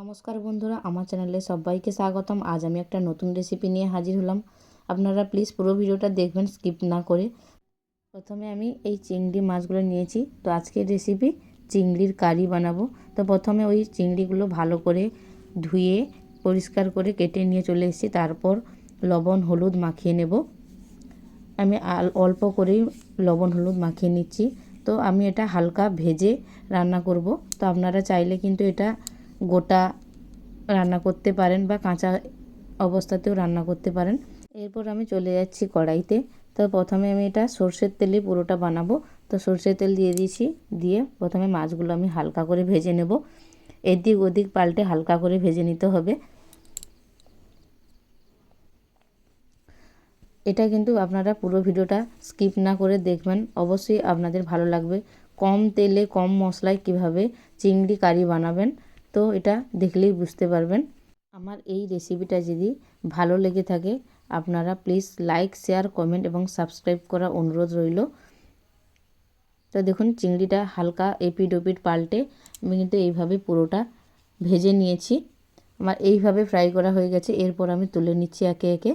নমস্কার বন্ধুরা, আমার চ্যানেলে সবাইকে স্বাগতম। আজ আমি একটা নতুন রেসিপি নিয়ে হাজির হলাম। আপনারা প্লিজ পুরো ভিডিওটা দেখবেন স্কিপ না করে। প্রথমে আমি এই চিংড়ি মাছগুলো নিয়েছি। তো আজকের রেসিপি চিংড়ির কারি বানাবো। তো প্রথমে ওই চিংড়িগুলো ভালো করে ধুয়ে, পরিষ্কার করে কেটে নিয়ে চলে এসেছি। তারপর লবণ, হলুদ মাখিয়ে নেব। আমি অল্প করেই লবণ, হলুদ মাখিয়ে নিচ্ছি। তো আমি এটা হালকা ভেজে রান্না করব। তো আপনারা চাইলে কিন্তু এটা গোটা রান্না করতে পারেন বা কাঁচা অবস্থাতেও রান্না করতে পারেন। এরপর আমি চলে যাচ্ছি কড়াইতে। তো প্রথমে আমি এটা সর্ষের তেলে পুরোটা বানাবো। তো সর্ষের তেল দিয়ে দিয়েছি। দিয়ে প্রথমে মাছগুলো আমি হালকা করে ভেজে নেব। এদিক ওদিক পাল্টে হালকা করে ভেজে নিতে হবে। এটা কিন্তু আপনারা পুরো ভিডিওটা স্কিপ না করে দেখবেন। অবশ্যই আপনাদের ভালো লাগবে। কম তেলে কম মশলায় কীভাবে চিংড়ি কারি বানাবেন। তো এটা দেখলেই বুঝতে পারবেন। আমার এই রেসিপিটা যদি ভালো লেগে থাকে, আপনারা প্লিজ লাইক শেয়ার কমেন্ট এবং সাবস্ক্রাইব করা অনুরোধ রইল। তো দেখুন, চিংড়িটা হালকা এপিড ওপিড পাল্টে আমি কিন্তু এইভাবে পুরোটা ভেজে নিয়েছি। আমার এইভাবে ফ্রাই করা হয়ে গেছে, এরপর আমি তুলে নিচ্ছি একে একে।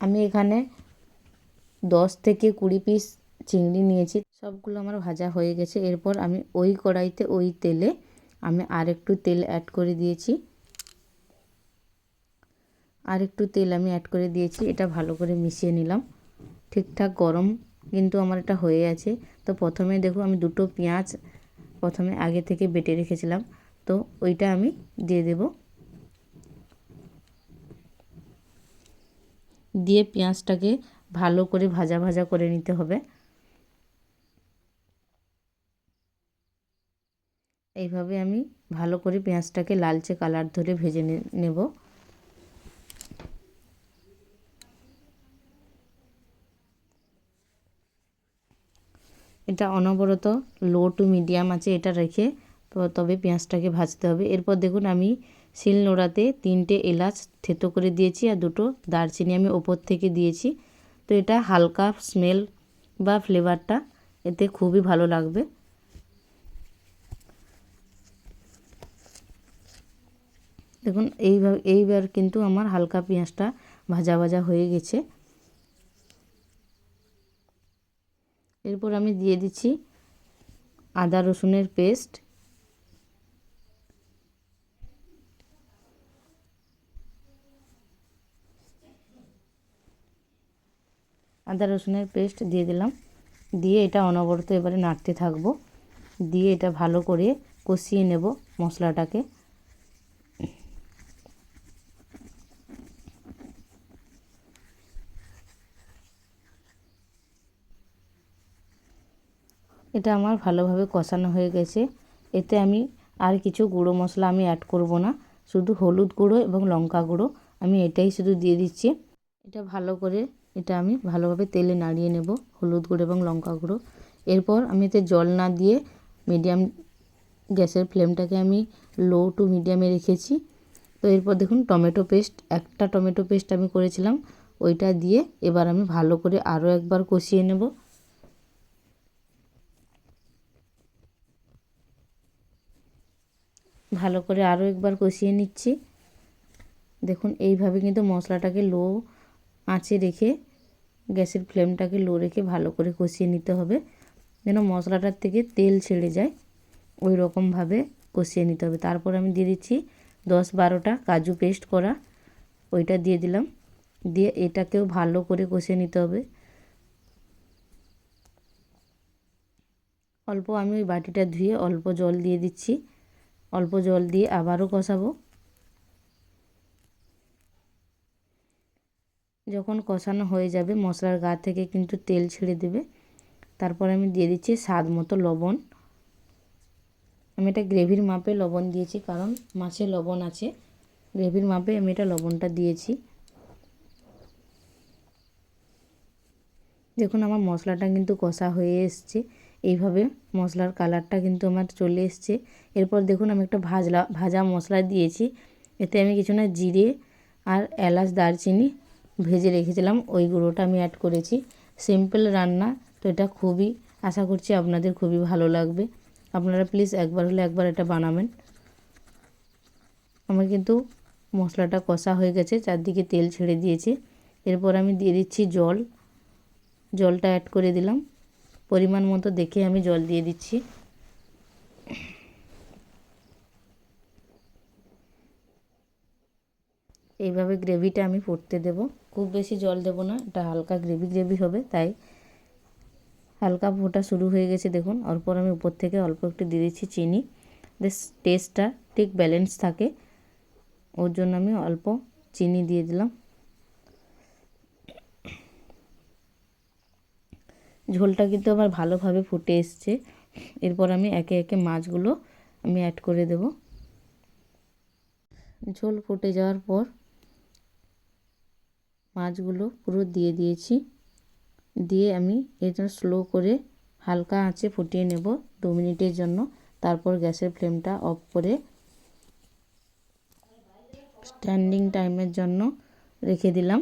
আমি এখানে দশ থেকে কুড়ি পিস চিংড়ি নিয়েছি, সবগুলো আমার ভাজা হয়ে গেছে। এরপর আমি ওই কড়াইতে ওই তেলে আমি আর একটু তেল অ্যাড করে দিয়েছি। আর একটু তেল আমি অ্যাড করে দিয়েছি, এটা ভালো করে মিশিয়ে নিলাম। ঠিকঠাক গরম কিন্তু আমার এটা হয়ে আছে। তো প্রথমে দেখো আমি দুটো পেঁয়াজ প্রথমে আগে থেকে বেটে রেখেছিলাম। তো ওইটা আমি দিয়ে দেব। দিয়ে পেঁয়াজটাকে ভালো করে ভাজা ভাজা করে নিতে হবে। এইভাবে আমি ভালো করে পেঁয়াজটাকে লালচে কালার ধরে ভেজে নেব। এটা অনবরত লো টু মিডিয়াম আছে, এটা রেখে তবে পেঁয়াজটাকে ভাজতে হবে। এরপর দেখুন আমি শিল নোড়াতে তিনটে এলাচ থেতো করে দিয়েছি আর দুটো দারচিনি আমি ওপর থেকে দিয়েছি। তো এটা হালকা স্মেল বা ফ্লেভারটা এতে খুবই ভালো লাগবে। দেখুন, এইভাবে, এইবার কিন্তু আমার হালকা পেঁয়াজটা ভাজা ভাজা হয়ে গেছে। এরপর আমি দিয়ে দিচ্ছি আদা রসুনের পেস্ট। আদা রসুনের পেস্ট দিয়ে দিলাম। দিয়ে এটা অনবরত এবারে নাড়তে থাকব। দিয়ে এটা ভালো করে কষিয়ে নেব মশলাটাকে। এটা আমার ভালোভাবে কষানো হয়ে গেছে। এতে আমি আর কিছু গুঁড়ো মশলা আমি অ্যাড করব না। শুধু হলুদ গুঁড়ো এবং লঙ্কা গুঁড়ো আমি এটাই শুধু দিয়ে দিচ্ছি। এটা ভালো করে এটা আমি ভালোভাবে তেলে নাড়িয়ে নেব, হলুদ গুঁড়ো এবং লঙ্কা গুঁড়ো। এরপর আমি এতে জল না দিয়ে মিডিয়াম গ্যাসের ফ্লেমটাকে আমি লো টু মিডিয়ামে রেখেছি। তো এরপর দেখুন টমেটো পেস্ট, একটা টমেটো পেস্ট আমি করেছিলাম। ওইটা দিয়ে এবার আমি ভালো করে আরও একবার কষিয়ে নেব। ভালো করে আরও একবার কষিয়ে নিচ্ছি। দেখুন, এইভাবে কিন্তু মশলাটাকে লো আঁচে রেখে গ্যাসের ফ্লেমটাকে লো রেখে ভালো করে কষিয়ে নিতে হবে। যেন মশলাটার থেকে তেল ছেড়ে যায় ওই রকমভাবে কষিয়ে নিতে হবে। তারপর আমি দিয়ে দিচ্ছি দশ বারোটা কাজু পেস্ট করা। ওইটা দিয়ে দিলাম। দিয়ে এটাকেও ভালো করে কষিয়ে নিতে হবে। অল্প আমি ওই বাটিটা ধুয়ে অল্প জল দিয়ে দিচ্ছি। অল্প জল দিয়ে আবারও কষাবো। যখন কষানো হয়ে যাবে, মশলার গা থেকে কিন্তু তেল ছেড়ে দেবে। তারপর আমি দিয়ে দিচ্ছি স্বাদ মতো লবণ। আমি এটা গ্রেভির মাপে লবণ দিয়েছি, কারণ মাছে লবণ আছে। গ্রেভির মাপে আমি এটা লবণটা দিয়েছি। দেখুন, আমার মশলাটা কিন্তু কষা হয়ে এসছে। এইভাবে মশলার কালারটা কিন্তু আমার চলে এসছে। এরপর দেখুন আমি একটা ভাজলা, ভাজা মশলা দিয়েছি। এতে আমি কিছু না জিরে আর এলাচ, দারচিনি ভেজে রেখেছিলাম। ওই গুঁড়োটা আমি অ্যাড করেছি। সিম্পল রান্না, তো এটা খুবই, আশা করছি আপনাদের খুবই ভালো লাগবে। আপনারা প্লিজ একবার হলে একবার এটা বানাবেন। আমার কিন্তু মশলাটা কষা হয়ে গেছে, চারদিকে তেল ছেড়ে দিয়েছে। এরপর আমি দিয়ে দিচ্ছি জল। জলটা অ্যাড করে দিলাম। পরিমাণ মতো দেখে আমি জল দিয়ে দিচ্ছি। এইভাবে গ্রেভিটা আমি ফুটতে দেব। খুব বেশি জল দেব না, এটা হালকা গ্রেভি গ্রেভি হবে, তাই হালকা ফোটা শুরু হয়ে গেছে, দেখুন। অল্পর আমি উপর থেকে অল্প একটু দিয়ে দিচ্ছি চিনি। বেশ টেস্টটা ঠিক ব্যালেন্স থাকে। ওর জন্য আমি অল্প চিনি দিয়ে দিলাম। ঝোলটা কিন্তু আমার ভালোভাবে ফুটে এসছে। এরপর আমি একে একে মাছগুলো আমি অ্যাড করে দেব। ঝোল ফুটে যাওয়ার পর মাছগুলো পুরো দিয়ে দিয়েছি। দিয়ে আমি এটা স্লো করে হালকা আঁচে ফুটিয়ে নেব দু মিনিটের জন্য। তারপর গ্যাসের ফ্লেমটা অফ করে স্ট্যান্ডিং টাইমের জন্য রেখে দিলাম।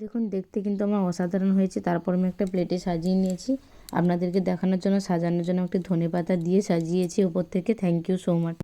দেখুন, দেখতে কিন্তু আমার অসাধারণ হয়েছে। তারপর আমি একটা প্লেটে সাজিয়ে নিয়েছি। আপনাদেরকে দেখানোর জন্য, সাজানোর জন্য একটি ধনে পাতা দিয়ে সাজিয়েছি ওপর থেকে। Thank you so much